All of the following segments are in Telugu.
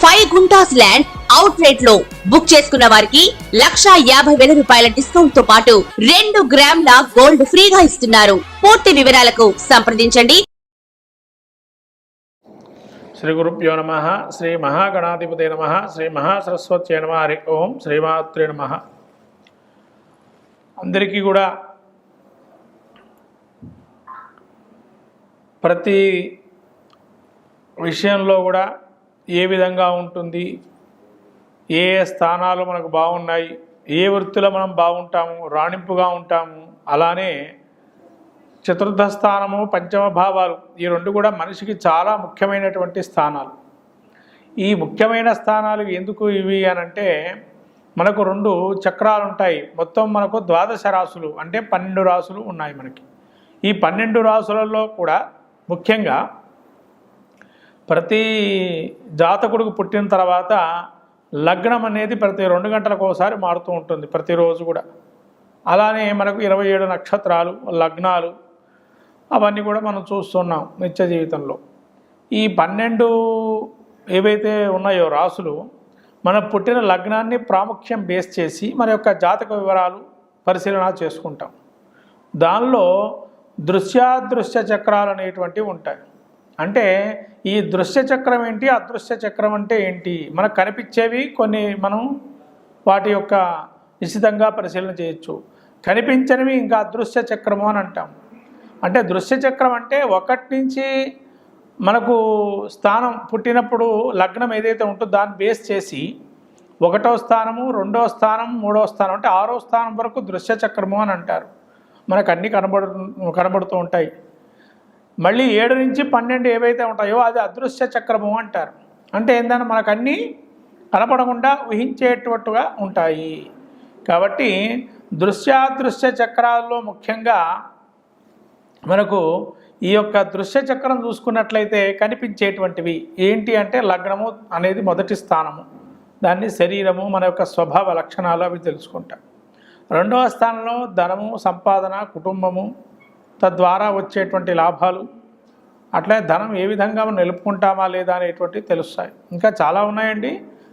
ఫైవ్ గుంటాస్ ల్యాండ్ అవుట్ రేట్లో బుక్ చేసుకున్న వారికి లక్షా యాభై వేల రూపాయల డిస్కౌంట్తో పాటు రెండు గ్రాముల గోల్డ్ ఫ్రీగా ఇస్తున్నారు. పూర్తి వివరాలకు సంప్రదించండి. శ్రీ గురుభ్యో నమ శ్రీ మహాగణాధిపతి నమ శ్రీ మహాసరస్వత్యై నమ హరి ఓం శ్రీమాత్రే నమ. అందరికీ కూడా ప్రతి విషయంలో కూడా ఏ విధంగా ఉంటుంది? ఏ ఏ స్థానాలు మనకు బాగున్నాయి? ఏ వృత్తిలో మనం బాగుంటాము? రాణింపుగా ఉంటాము? అలానే చతుర్థ స్థానము పంచమ భావాలు ఈ రెండు కూడా మనిషికి చాలా ముఖ్యమైనటువంటి స్థానాలు. ఈ ముఖ్యమైన స్థానాలు ఎందుకు ఇవి అనంటే మనకు రెండు చక్రాలు ఉంటాయి మొత్తం మనకు ద్వాదశ రాసులు అంటే పన్నెండు రాసులు ఉన్నాయి మనకి. ఈ పన్నెండు రాసులలో కూడా ముఖ్యంగా ప్రతి జాతకుడికి పుట్టిన తర్వాత లగ్నం అనేది ప్రతి రెండు గంటలకు ఒకసారి మారుతూ ఉంటుంది ప్రతిరోజు కూడా. అలానే మనకు ఇరవై ఏడు నక్షత్రాలు లగ్నాలు అవన్నీ కూడా మనం చూస్తున్నాం నిత్య జీవితంలో. ఈ పన్నెండు ఏవైతే ఉన్నాయో రాసులు మన పుట్టిన లగ్నాన్ని ప్రాముఖ్యం బేస్ చేసి మన యొక్క జాతక వివరాలు పరిశీలన చేసుకుంటాం. దానిలో దృశ్యాదృశ్య చక్రాలు అనేటువంటివి ఉంటాయి. అంటే ఈ దృశ్య చక్రం ఏంటి అదృశ్య చక్రం అంటే ఏంటి? మనకు కనిపించేవి కొన్ని మనం వాటి యొక్క నిశ్చితంగా పరిశీలన చేయొచ్చు. కనిపించనివి ఇంకా అదృశ్య చక్రము అని అంటాం. అంటే దృశ్య చక్రం అంటే ఒకటి నుంచి మనకు స్థానం పుట్టినప్పుడు లగ్నం ఏదైతే ఉంటుందో దాన్ని బేస్ చేసి ఒకటో స్థానము రెండో స్థానం మూడో స్థానం అంటే ఆరో స్థానం వరకు దృశ్య చక్రము అని అంటారు. మనకు అన్నీ కనబడు కనబడుతూ ఉంటాయి. మళ్ళీ ఏడు నుంచి పన్నెండు ఏవైతే ఉంటాయో అది అదృశ్య చక్రము అంటారు. అంటే ఏంటంటే మనకు అన్నీ కనపడకుండా ఊహించేటట్టుగా ఉంటాయి. కాబట్టి దృశ్యాదృశ్య చక్రాల్లో ముఖ్యంగా మనకు ఈ యొక్క దృశ్య చక్రం చూసుకున్నట్లయితే కనిపించేటువంటివి. ఏంటి అంటే లగ్నము అనేది మొదటి స్థానము. దాన్ని శరీరము మన యొక్క స్వభావ లక్షణాలు అవి తెలుసుకుంటాం. రెండవ స్థానంలో ధనము సంపాదన కుటుంబము తద్వారా వచ్చేటువంటి లాభాలు అట్లే ధనం ఏ విధంగా మనం నిలుపుకుంటామా లేదా అనేటువంటివి తెలుస్తాయి. ఇంకా చాలా ఉన్నాయండి.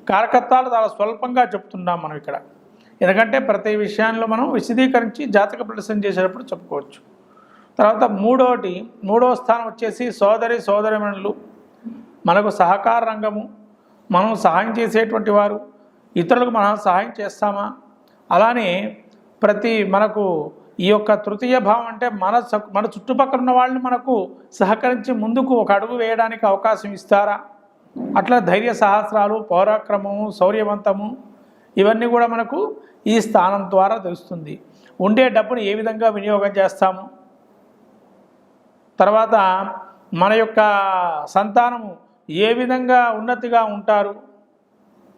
కారకత్వాలు చాలా స్వల్పంగా చెప్తున్నాం మనం ఇక్కడ. ఎందుకంటే ప్రతి విషయాల్లో మనం విశదీకరించి జాతక ప్రదర్శన చేసేటప్పుడు చెప్పుకోవచ్చు. తర్వాత మూడోటి మూడవ స్థానం వచ్చేసి సోదరి సోదరిమణులు. మనకు సహకార రంగము మనం సహాయం చేసేటువంటి వారు ఇతరులకు మనం సహాయం చేస్తామా? అలానే ప్రతి మనకు ఈ యొక్క తృతీయ భావం అంటే మన స- మన చుట్టుపక్కల ఉన్న వాళ్ళని మనకు సహకరించి ముందుకు ఒక అడుగు వేయడానికి అవకాశం ఇస్తారా? అట్లా ధైర్య సహస్రాలు పౌరాక్రమము శౌర్యవంతము ఇవన్నీ కూడా మనకు ఈ స్థానం ద్వారా తెలుస్తుంది. ఉండే డబ్బును ఏ విధంగా వినియోగం చేస్తాము? తర్వాత మన యొక్క సంతానము ఏ విధంగా ఉన్నతిగా ఉంటారు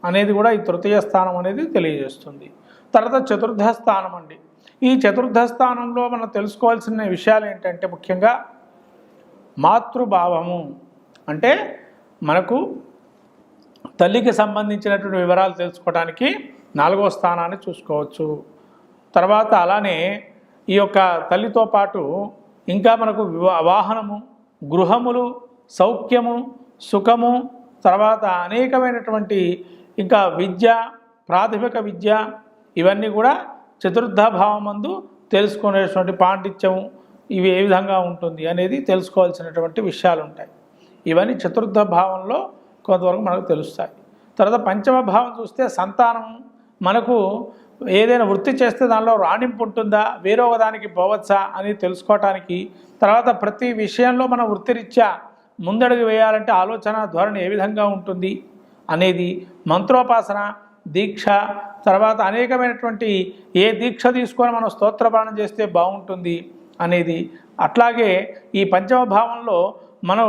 అనేది కూడా ఈ తృతీయ స్థానం అనేది తెలియజేస్తుంది. తర్వాత చతుర్థ స్థానం అండి. ఈ చతుర్థ స్థానంలో మనం తెలుసుకోవాల్సిన విషయాలు ఏంటంటే ముఖ్యంగా మాతృభావము. అంటే మనకు తల్లికి సంబంధించినటువంటి వివరాలు తెలుసుకోవడానికి నాలుగో స్థానాన్ని చూసుకోవచ్చు. తర్వాత అలానే ఈ యొక్క తల్లితో పాటు ఇంకా మనకు వాహనము గృహములు సౌఖ్యము సుఖము తర్వాత అనేకమైనటువంటి ఇంకా విద్య ప్రాథమిక విద్య ఇవన్నీ కూడా చతుర్థ భావమందు తెలుసుకునేటువంటి పాండిత్యం ఇవి ఏ విధంగా ఉంటుంది అనేది తెలుసుకోవాల్సినటువంటి విషయాలు ఉంటాయి ఇవన్నీ చతుర్థ భావంలో కొంతవరకు మనకు తెలుస్తాయి. తర్వాత పంచమ భావం చూస్తే సంతానం మనకు ఏదైనా వృత్తి చేస్తే దానిలో రాణింపు ఉంటుందా వేరొక దానికి పోవచ్చా అని తెలుసుకోవటానికి తర్వాత ప్రతి విషయంలో మన వృత్తిరీత్యా ముందడుగు వేయాలంటే ఆలోచన ధోరణి ఏ విధంగా ఉంటుంది అనేది మంత్రోపాసన దీక్ష తర్వాత అనేకమైనటువంటి ఏ దీక్ష తీసుకొని మనం స్తోత్రపానం చేస్తే బాగుంటుంది అనేది. అట్లాగే ఈ పంచమ భావంలో మనం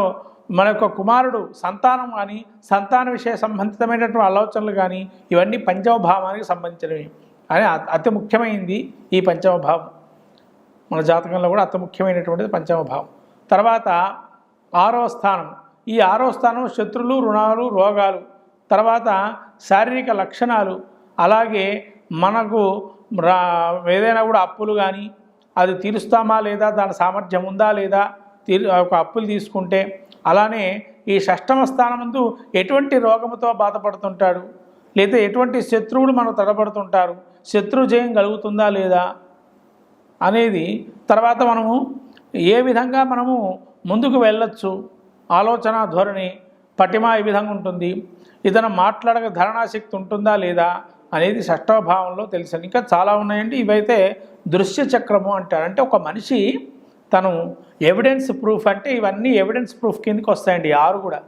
మన యొక్క కుమారుడు సంతానం కానీ సంతాన విషయ సంబంధితమైనటువంటి ఆలోచనలు కానీ ఇవన్నీ పంచమ భావానికి సంబంధించినవి అని అతి ముఖ్యమైనది ఈ పంచమ భావం మన జాతకంలో కూడా అతి ముఖ్యమైనటువంటిది పంచమ భావం తర్వాత ఆరో స్థానం. ఈ ఆరో స్థానం శత్రులు రుణాలు రోగాలు. తర్వాత శారీరక లక్షణాలు అలాగే మనకు రా ఏదైనా కూడా అప్పులు కానీ అది తీరుస్తామా లేదా దాని సామర్థ్యం ఉందా లేదా తీరు ఒక అప్పులు తీసుకుంటే అలానే ఈ షష్టమ స్థానమందు ఎటువంటి రోగముతో బాధపడుతుంటాడు? లేదా ఎటువంటి శత్రువులు మనం తడబడుతుంటారు? శత్రు జయం కలుగుతుందా లేదా? అనేది తర్వాత మనము ఏ విధంగా మనము ముందుకు వెళ్ళొచ్చు? ఆలోచన ధోరణి పటిమ ఈ విధంగా ఉంటుంది? ఇతను మాట్లాడక ధరణాశక్తి ఉంటుందా లేదా అనేది షష్టభావంలో తెలుసు ఇంకా చాలా ఉన్నాయండి. ఇవైతే దృశ్య చక్రము అంటారు. అంటే ఒక మనిషి తను ఎవిడెన్స్ ప్రూఫ్ అంటే ఇవన్నీ ఎవిడెన్స్ ప్రూఫ్ కిందకి వస్తాయండి. ఆరు కూడా.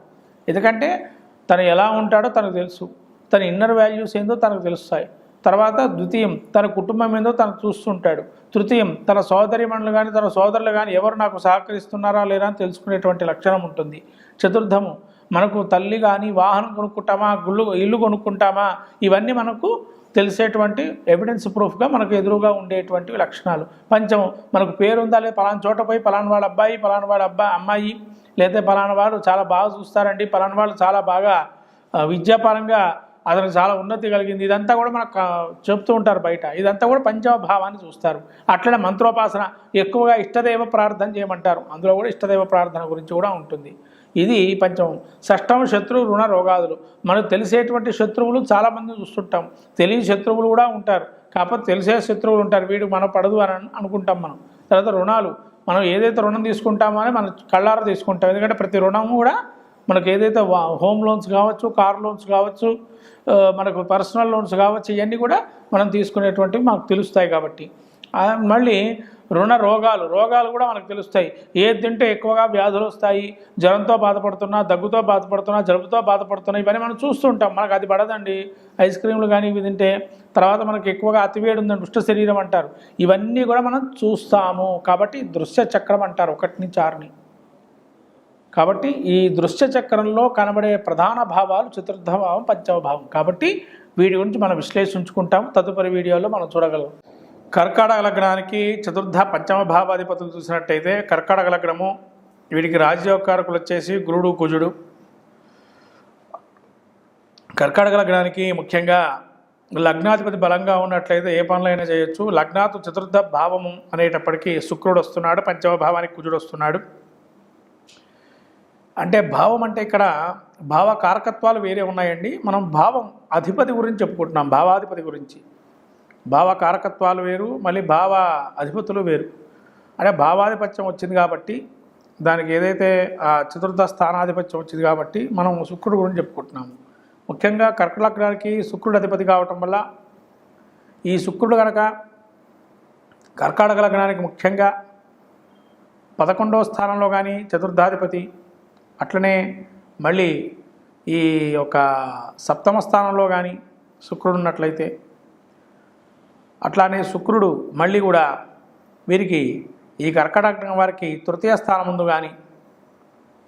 ఎందుకంటే తను ఎలా ఉంటాడో తనకు తెలుసు. తన ఇన్నర్ వాల్యూస్ ఏందో తనకు తెలుస్తాయి. తర్వాత ద్వితీయం తన కుటుంబం ఏందో తను చూస్తుంటాడు. తృతీయం తన సోదరిమణులు కానీ తన సోదరులు కానీ ఎవరు నాకు సహకరిస్తున్నారా లేరా అని తెలుసుకునేటువంటి లక్షణం ఉంటుంది. చతుర్థము మనకు తల్లి కానీ వాహనం కొనుక్కుంటామా గుళ్ళు ఇల్లు కొనుక్కుంటామా ఇవన్నీ మనకు తెలిసేటువంటి ఎవిడెన్స్ ప్రూఫ్గా మనకు ఎదురుగా ఉండేటువంటి లక్షణాలు. పంచము మనకు పేరు ఉందా లేదా పలానా చోట పోయి పలానా వాళ్ళ అబ్బాయి పలానా వాళ్ళ అబ్బాయి అమ్మాయి లేదా పలానా వాళ్ళు చాలా బాగా చూస్తారండి పలానా వాళ్ళు చాలా బాగా విద్యాపరంగా అతనికి చాలా ఉన్నతి కలిగింది. ఇదంతా కూడా మనకు చెప్తూ ఉంటారు బయట. ఇదంతా కూడా పంచమ భావాన్ని చూస్తారు. అట్లనే మంత్రోపాసన ఎక్కువగా ఇష్టదైవ ప్రార్థన చేయమంటారు. అందులో కూడా ఇష్టదైవ ప్రార్థన గురించి కూడా ఉంటుంది. ఇది పంచమం. షష్టం శత్రు రుణ రోగాదులు. మనకు తెలిసేటువంటి శత్రువులు చాలామంది చూస్తుంటాం. తెలియని శత్రువులు కూడా ఉంటారు. కాకపోతే తెలిసే శత్రువులు ఉంటారు. వీడు మన పడదు అని అనుకుంటాం మనం. తర్వాత రుణాలు. మనం ఏదైతే రుణం తీసుకుంటామో అని మనం కళ్ళారా తీసుకుంటాం. ఎందుకంటే ప్రతి రుణం కూడా మనకు ఏదైతే వా- హోమ్ లోన్స్ కావచ్చు కార్ లోన్స్ కావచ్చు మనకు పర్సనల్ లోన్స్ కావచ్చు ఇవన్నీ కూడా మనం తీసుకునేటువంటివి మనకు తెలుస్తాయి కాబట్టి. మళ్ళీ రుణ రోగాలు రోగాలు కూడా మనకు తెలుస్తాయి. ఏది తింటే ఎక్కువగా వ్యాధులు వస్తాయి జ్వరంతో బాధపడుతున్నా దగ్గుతో బాధపడుతున్నా జలుబుతో బాధపడుతున్నా ఇవన్నీ మనం చూస్తుంటాం మనకు అది పడదండి. ఐస్ క్రీమ్లు కానీ ఇవి తింటే తర్వాత మనకు ఎక్కువగా అతివేడి ఉందండి దుష్ట శరీరం అంటారు. ఇవన్నీ కూడా మనం చూస్తాము. కాబట్టి దృశ్య చక్రం అంటారు ఒకటి నుంచి ఆరుని. కాబట్టి ఈ దృశ్య చక్రంలో కనబడే ప్రధాన భావాలు చతుర్థ భావం పంచమ భావం కాబట్టి వీటి గురించి మనం విశ్లేషించుకుంటాం. తదుపరి వీడియోలో మనం చూడగలం. కర్కాటక లగ్నానికి చతుర్థ పంచమ భావాధిపతులు చూసినట్టయితే కర్కాటక లగ్నము వీడికి రాజ్యోకారకులు వచ్చేసి గురుడు కుజుడు. కర్కాటక లగ్నానికి ముఖ్యంగా లగ్నాధిపతి బలంగా ఉన్నట్లయితే ఏ పనులైనా చేయొచ్చు. లగ్నాతు చతుర్థ భావము అనేటప్పటికీ శుక్రుడు వస్తున్నాడు పంచమ భావానికి కుజుడు వస్తున్నాడు. అంటే భావం అంటే ఇక్కడ భావ కారకత్వాలు వేరే ఉన్నాయండి. మనం భావం అధిపతి గురించి చెప్పుకుంటున్నాం. భావాధిపతి గురించి. భావ కారకత్వాలు వేరు మళ్ళీ భావ అధిపతులు వేరు. అంటే భావాధిపత్యం వచ్చింది కాబట్టి దానికి ఏదైతే ఆ చతుర్థ స్థానాధిపత్యం వచ్చింది కాబట్టి మనం శుక్రుడు గురించి చెప్పుకుంటున్నాము. ముఖ్యంగా కర్కలగ్నానికి శుక్రుడు అధిపతి కావటం వల్ల ఈ శుక్రుడు కనుక కర్కాటక లగ్నానికి ముఖ్యంగా పదకొండవ స్థానంలో కానీ చతుర్థాధిపతి అట్లనే మళ్ళీ ఈ యొక్క సప్తమ స్థానంలో కానీ శుక్రుడు ఉన్నట్లయితే అట్లానే శుక్రుడు మళ్ళీ కూడా వీరికి ఈ కర్కటక వారికి తృతీయ స్థానం ముందు కానీ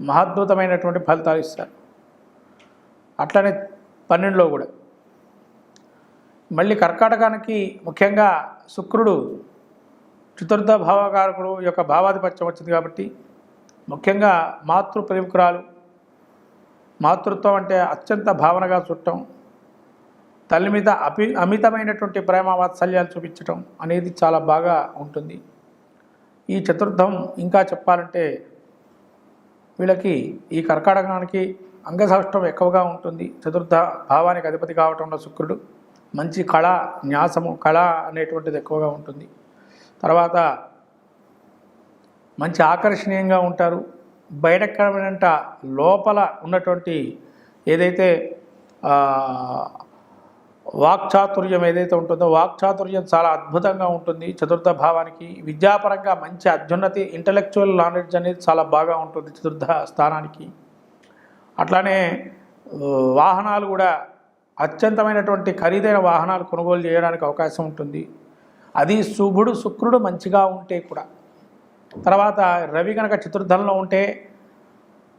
మహాద్భుతమైనటువంటి ఫలితాలు ఇస్తారు. అట్లనే పన్నెండులో కూడా. మళ్ళీ కర్కాటకానికి ముఖ్యంగా శుక్రుడు చతుర్థ భావకారకుడు యొక్క భావాధిపత్యం వచ్చింది కాబట్టి ముఖ్యంగా మాతృ ప్రేమికురాలు. మాతృత్వం అంటే అత్యంత భావనగా చుట్టం. తల్లి మీద అపి అమితమైనటువంటి ప్రేమ వాత్సల్యాలు చూపించటం అనేది చాలా బాగా ఉంటుంది. ఈ చతుర్థం ఇంకా చెప్పాలంటే వీళ్ళకి ఈ కర్కాటకానికి అంగసౌష్టం ఎక్కువగా ఉంటుంది. చతుర్థ భావానికి అధిపతి కావటంలో శుక్రుడు. మంచి కళ న్యాసము కళ అనేటువంటిది ఎక్కువగా ఉంటుంది. తర్వాత మంచి ఆకర్షణీయంగా ఉంటారు. బయటకడమనంట లోపల ఉన్నటువంటి ఏదైతే వాక్చాతుర్యం ఏదైతే ఉంటుందో వాక్చాతుర్యం చాలా అద్భుతంగా ఉంటుంది. చతుర్థ భావానికి విద్యాపరంగా మంచి అత్యున్నతి ఇంటలెక్చువల్ నాలెడ్జ్ అనేది చాలా బాగా ఉంటుంది చతుర్థ స్థానానికి. అట్లానే వాహనాలు కూడా అత్యంతమైనటువంటి ఖరీదైన వాహనాలు కొనుగోలు చేయడానికి అవకాశం ఉంటుంది. అది శుభుడు శుక్రుడు మంచిగా ఉంటే కూడా తర్వాత రవి కనుక చతుర్థంలో ఉంటే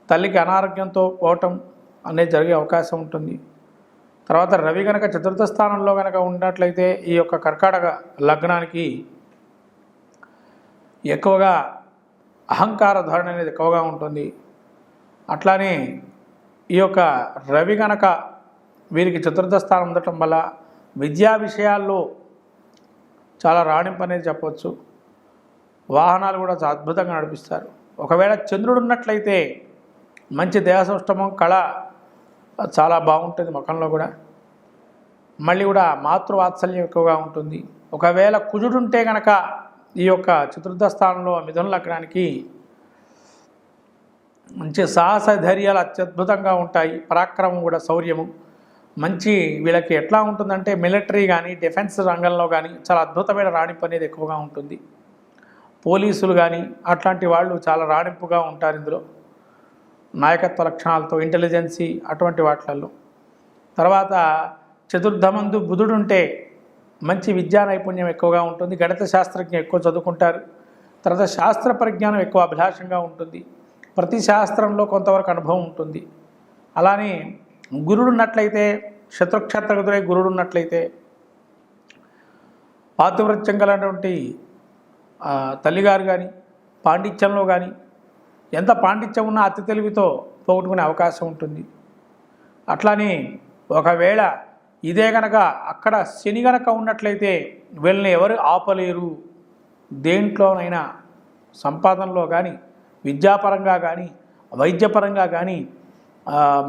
తల్లికి అనారోగ్యంతో పోవటం అనేది జరిగే అవకాశం ఉంటుంది. తర్వాత రవి కనుక చతుర్థ స్థానంలో కనుక ఉన్నట్లయితే ఈ యొక్క కర్కాటక లగ్నానికి ఎక్కువగా అహంకార ధోరణి అనేది ఎక్కువగా ఉంటుంది. అట్లానే ఈ యొక్క రవి గనక వీరికి చతుర్థ స్థానం ఉండటం వల్ల విద్యా విషయాల్లో చాలా రాణింపు అనేది చెప్పవచ్చు. వాహనాలు కూడా చాలా అద్భుతంగా నడిపిస్తారు. ఒకవేళ చంద్రుడు ఉన్నట్లయితే మంచి దేహసౌష్టమం కళ చాలా బాగుంటుంది ముఖంలో కూడా. మళ్ళీ కూడా మాతృవాత్సల్యం ఎక్కువగా ఉంటుంది. ఒకవేళ కుజుడు ఉంటే గనక ఈ యొక్క చతుర్థ స్థానంలో మిథున లగ్నానికి మంచి సాహస ధైర్యాలు అత్యద్భుతంగా ఉంటాయి. పరాక్రమం కూడా శౌర్యము. మంచి వీళ్ళకి ఎట్లా ఉంటుందంటే మిలిటరీ కానీ డిఫెన్స్ రంగంలో కానీ చాలా అద్భుతమైన రాణింపు అనేది ఎక్కువగా ఉంటుంది. పోలీసులు కానీ అట్లాంటి వాళ్ళు చాలా రాణింపుగా ఉంటారు ఇందులో. నాయకత్వ లక్షణాలతో ఇంటెలిజెన్సీ అటువంటి వాటిలలో తర్వాత చతుర్థమందు బుధుడు ఉంటే మంచి విద్యా నైపుణ్యం ఎక్కువగా ఉంటుంది గణిత శాస్త్రజ్ఞం ఎక్కువ చదువుకుంటారు. తర్వాత శాస్త్ర పరిజ్ఞానం ఎక్కువ అభిలాషంగా ఉంటుంది. ప్రతి శాస్త్రంలో కొంతవరకు అనుభవం ఉంటుంది. అలానే గురుడు ఉన్నట్లయితే శత్రుక్షేత్రగుదురై గురుడు ఉన్నట్లయితే పాతివృత్యం గలటువంటి తల్లిగారు కానీ పాండిత్యంలో కానీ ఎంత పాండిత్యం ఉన్నా అతి తెలివితో పోగొట్టుకునే అవకాశం ఉంటుంది. అట్లానే ఒకవేళ ఇదే గనక అక్కడ శని గనక ఉన్నట్లయితే వీళ్ళని ఎవరు ఆపలేరు? దేంట్లోనైనా సంపాదనలో కానీ విద్యాపరంగా కానీ వైద్యపరంగా కానీ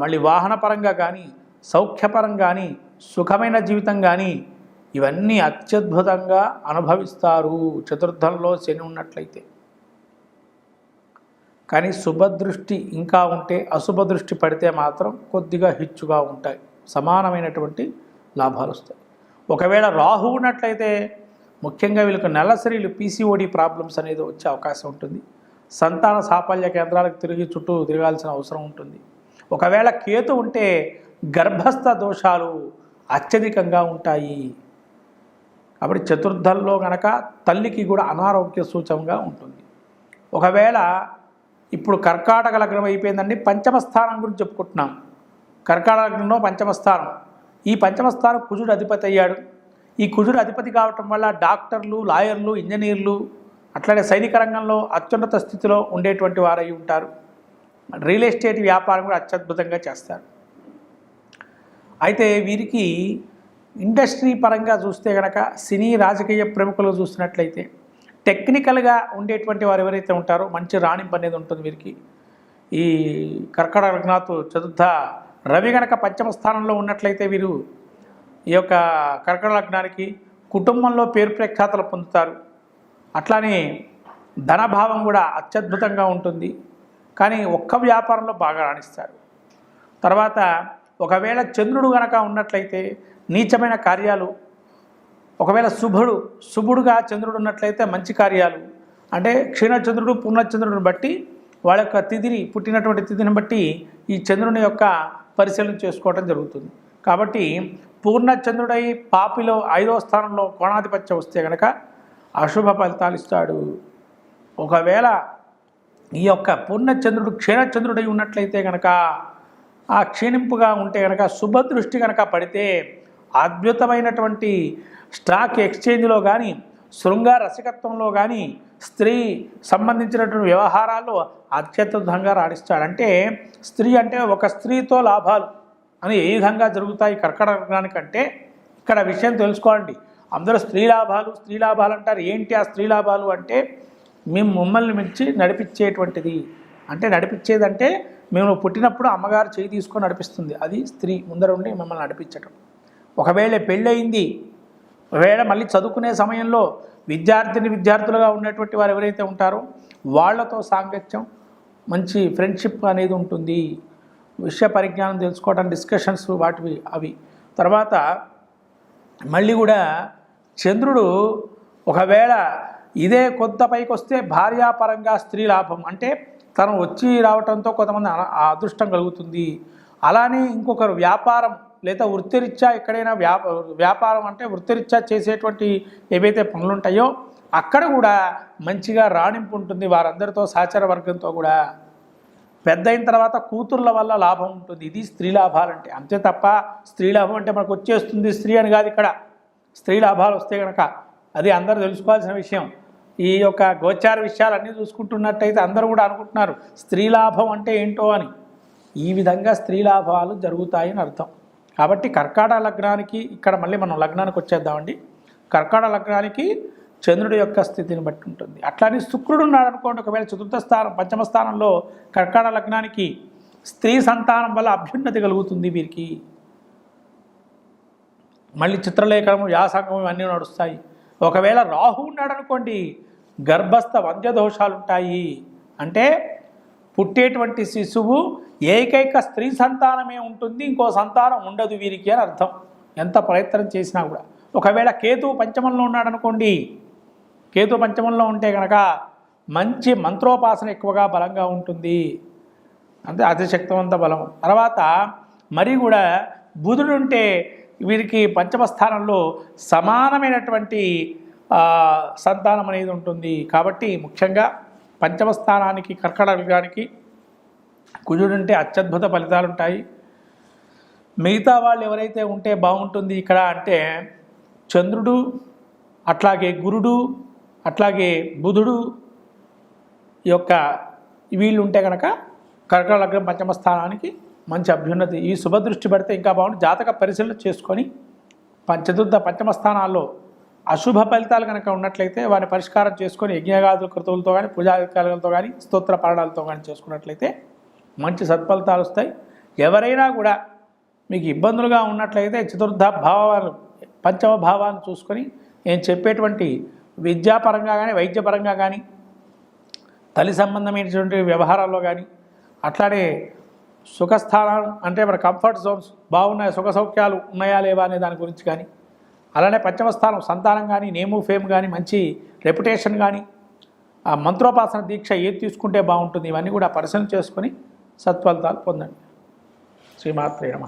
మళ్ళీ వాహనపరంగా కానీ సౌఖ్యపరంగా కానీ సుఖమైన జీవితం కానీ ఇవన్నీ అత్యద్భుతంగా అనుభవిస్తారు. చతుర్థంలో శని ఉన్నట్లయితే. కానీ శుభదృష్టి ఇంకా ఉంటే అశుభ దృష్టి పడితే మాత్రం కొద్దిగా హిచ్చుగా ఉంటాయి. సమానమైనటువంటి లాభాలు వస్తాయి. ఒకవేళ రాహు ఉన్నట్లయితే ముఖ్యంగా వీళ్ళకి నెలసరిలు పీసీఓడి ప్రాబ్లమ్స్ అనేది వచ్చే అవకాశం ఉంటుంది. సంతాన సాఫల్య కేంద్రాలకు తిరిగి చుట్టూ తిరగాల్సిన అవసరం ఉంటుంది. ఒకవేళ కేతు ఉంటే గర్భస్థ దోషాలు అత్యధికంగా ఉంటాయి. అప్పుడు చతుర్థంలో కనుక తల్లికి కూడా అనారోగ్య సూచకంగా ఉంటుంది. ఒకవేళ ఇప్పుడు కర్కాటక లగ్నం అయిపోయిందండి పంచమ స్థానం గురించి చెప్పుకుంటున్నాం. కర్కాటక లగ్నంలో పంచమ స్థానం. ఈ పంచమ స్థానం కుజుడు అధిపతి అయ్యాడు. ఈ కుజుడు అధిపతి కావటం వల్ల డాక్టర్లు లాయర్లు ఇంజనీర్లు అట్లానే సైనిక రంగంలో అత్యున్నత స్థితిలో ఉండేటువంటి వారై ఉంటారు. రియల్ ఎస్టేట్ వ్యాపారం కూడా అత్యద్భుతంగా చేస్తారు. అయితే వీరికి ఇండస్ట్రీ పరంగా చూస్తే కనుక సినీ రాజకీయ ప్రముఖులు చూసినట్లయితే టెక్నికల్గా ఉండేటువంటి వారు ఎవరైతే ఉంటారో మంచి రాణింపు అనేది ఉంటుంది వీరికి. ఈ కర్కట రఘునాథ్ చతుర్థ రవి గనక పంచమ స్థానంలో ఉన్నట్లయితే వీరు ఈ యొక్క కర్కట లగ్నానికి కుటుంబంలో పేరు ప్రఖ్యాతలు పొందుతారు. అట్లానే ధనభావం కూడా అత్యద్భుతంగా ఉంటుంది. కానీ ఒక్క వ్యాపారంలో బాగా రాణిస్తారు. తర్వాత ఒకవేళ చంద్రుడు గనక ఉన్నట్లయితే నీచమైన కార్యాలు. ఒకవేళ శుభుడు శుభుడుగా చంద్రుడు ఉన్నట్లయితే మంచి కార్యాలు. అంటే క్షీణచంద్రుడు పూర్ణచంద్రుడిని బట్టి వాళ్ళ యొక్క తిథిని పుట్టినటువంటి తిథిని బట్టి ఈ చంద్రుని యొక్క పరిశీలన చేసుకోవడం జరుగుతుంది. కాబట్టి పూర్ణచంద్రుడై పాపిలో ఐదవ స్థానంలో కోణాధిపత్యం వస్తే కనుక అశుభ ఫలితాలు ఇస్తాడు. ఒకవేళ ఈ యొక్క పూర్ణచంద్రుడు క్షీణచంద్రుడై ఉన్నట్లయితే కనుక ఆ క్షీణింపుగా ఉంటే కనుక శుభదృష్టి కనుక పడితే అద్భుతమైనటువంటి స్టాక్ ఎక్స్చేంజ్లో కానీ శృంగార రసికత్వంలో కానీ స్త్రీ సంబంధించినటువంటి వ్యవహారాల్లో అత్యద్భుతంగా రాణిస్తాడంటే స్త్రీ అంటే ఒక స్త్రీతో లాభాలు అని ఏ విధంగా జరుగుతాయి కర్కటకానికంటే ఇక్కడ విషయం తెలుసుకోండి అందరూ స్త్రీ లాభాలు స్త్రీ లాభాలు అంటారు. ఏంటి ఆ స్త్రీ లాభాలు అంటే మేము మమ్మల్ని మించి నడిపించేటువంటిది. అంటే నడిపించేదంటే మేము పుట్టినప్పుడు అమ్మగారు చేయి తీసుకొని నడిపిస్తుంది. అది స్త్రీ ముందర ఉండి మిమ్మల్ని నడిపించటం. ఒకవేళ పెళ్ళయింది ఒకవేళ మళ్ళీ చదువుకునే సమయంలో విద్యార్థిని విద్యార్థులుగా ఉన్నటువంటి వారు ఎవరైతే ఉంటారో వాళ్ళతో సాంగత్యం మంచి ఫ్రెండ్షిప్ అనేది ఉంటుంది. విషయ పరిజ్ఞానం తెలుసుకోవడం డిస్కషన్స్ వాటివి అవి. తర్వాత మళ్ళీ కూడా చంద్రుడు ఒకవేళ ఇదే కొత్త పైకి వస్తే భార్యాపరంగా స్త్రీ లాభం. అంటే తను వచ్చి రావటంతో కొంతమంది అదృష్టం కలుగుతుంది. అలానే ఇంకొకరు వ్యాపారం లేదా వృత్తిరీత్యా ఎక్కడైనా వ్యాప వ్యాపారం అంటే వృత్తిరీత్యా చేసేటువంటి ఏవైతే పనులు ఉంటాయో అక్కడ కూడా మంచిగా రాణింపు ఉంటుంది. వారందరితో సహచర వర్గంతో కూడా. పెద్ద అయిన తర్వాత కూతుర్ల వల్ల లాభం ఉంటుంది. ఇది స్త్రీ లాభాలంటే. అంతే తప్ప స్త్రీ లాభం అంటే మనకు వచ్చేస్తుంది స్త్రీ అని కాదు ఇక్కడ. స్త్రీ లాభాలు వస్తే కనుక అది అందరూ తెలుసుకోవాల్సిన విషయం. ఈ యొక్క గోచార విషయాలన్నీ చూసుకుంటున్నట్టయితే అందరూ కూడా అనుకుంటున్నారు స్త్రీ లాభం అంటే ఏంటో అని. ఈ విధంగా స్త్రీ లాభాలు జరుగుతాయని అర్థం. కాబట్టి కర్కాట లగ్నానికి ఇక్కడ మళ్ళీ మనం లగ్నానికి వచ్చేద్దామండి. కర్కాట లగ్నానికి చంద్రుడి యొక్క స్థితిని బట్టి ఉంటుంది. అట్లానే శుక్రుడు ఉన్నాడు అనుకోండి ఒకవేళ చతుర్థ స్థానం పంచమ స్థానంలో కర్కాట లగ్నానికి స్త్రీ సంతానం వల్ల అభ్యున్నతి కలుగుతుంది వీరికి. మళ్ళీ చిత్రలేఖనము వ్యాసంగం అన్నీ నడుస్తాయి. ఒకవేళ రాహు ఉన్నాడు అనుకోండి గర్భస్థ వంద్య దోషాలు ఉంటాయి అంటే పుట్టేటువంటి శిశువు ఏకైక స్త్రీ సంతానమే ఉంటుంది ఇంకో సంతానం ఉండదు వీరికి అని అర్థం. ఎంత ప్రయత్నం చేసినా కూడా. ఒకవేళ కేతు పంచమంలో ఉన్నాడు అనుకోండి కేతు పంచమంలో ఉంటే కనుక మంచి మంత్రోపాసన ఎక్కువగా బలంగా ఉంటుంది. అంటే అతిశక్తివంత బలం. తర్వాత మరి కూడా బుధుడు ఉంటే వీరికి పంచమ స్థానంలో సమానమైనటువంటి సంతానం అనేది ఉంటుంది. కాబట్టి ముఖ్యంగా పంచమ స్థానానికి కర్కటకానికి కుజుడుంటే అత్యద్భుత ఫలితాలు ఉంటాయి మిగతా వాళ్ళు ఎవరైతే ఉంటే బాగుంటుంది ఇక్కడ అంటే చంద్రుడు అట్లాగే గురుడు అట్లాగే బుధుడు ఈ యొక్క వీళ్ళు ఉంటే కనుక కర్కట లగ్నం పంచమ స్థానానికి మంచి అభ్యున్నతి. ఈ శుభదృష్టి పెడితే ఇంకా బాగుంటుంది జాతక పరిశీలన చేసుకొని పంచతుర్థ పంచమ స్థానాల్లో అశుభ ఫలితాలు కనుక ఉన్నట్లయితే వారిని పరిష్కారం చేసుకొని యజ్ఞగాదుల కృతువులతో కానీ పూజాధికారులతో కానీ స్తోత్ర పరణాలతో కానీ చేసుకున్నట్లయితే మంచి సత్ఫలితాలు వస్తాయి. ఎవరైనా కూడా మీకు ఇబ్బందులుగా ఉన్నట్లయితే చతుర్థ భావాలు పంచమ భావాలను చూసుకొని నేను చెప్పేటువంటి విద్యాపరంగా కానీ వైద్యపరంగా కానీ తల్లి సంబంధమైనటువంటి వ్యవహారాల్లో కానీ అట్లానే సుఖస్థానం అంటే మన కంఫర్ట్ జోన్స్ బాగున్నాయి సుఖ సౌఖ్యాలు ఉన్నాయా లేవా అనే దాని గురించి కానీ అలానే పంచమస్థానం సంతానం కానీ నేము ఫేమ్ కానీ మంచి రెప్యుటేషన్ కానీ ఆ మంత్రోపాసన దీక్ష ఏది తీసుకుంటే బాగుంటుంది ఇవన్నీ కూడా పరిశీలన చేసుకొని సత్ఫలితాలు పొందండి. శ్రీమాత్రే నమ.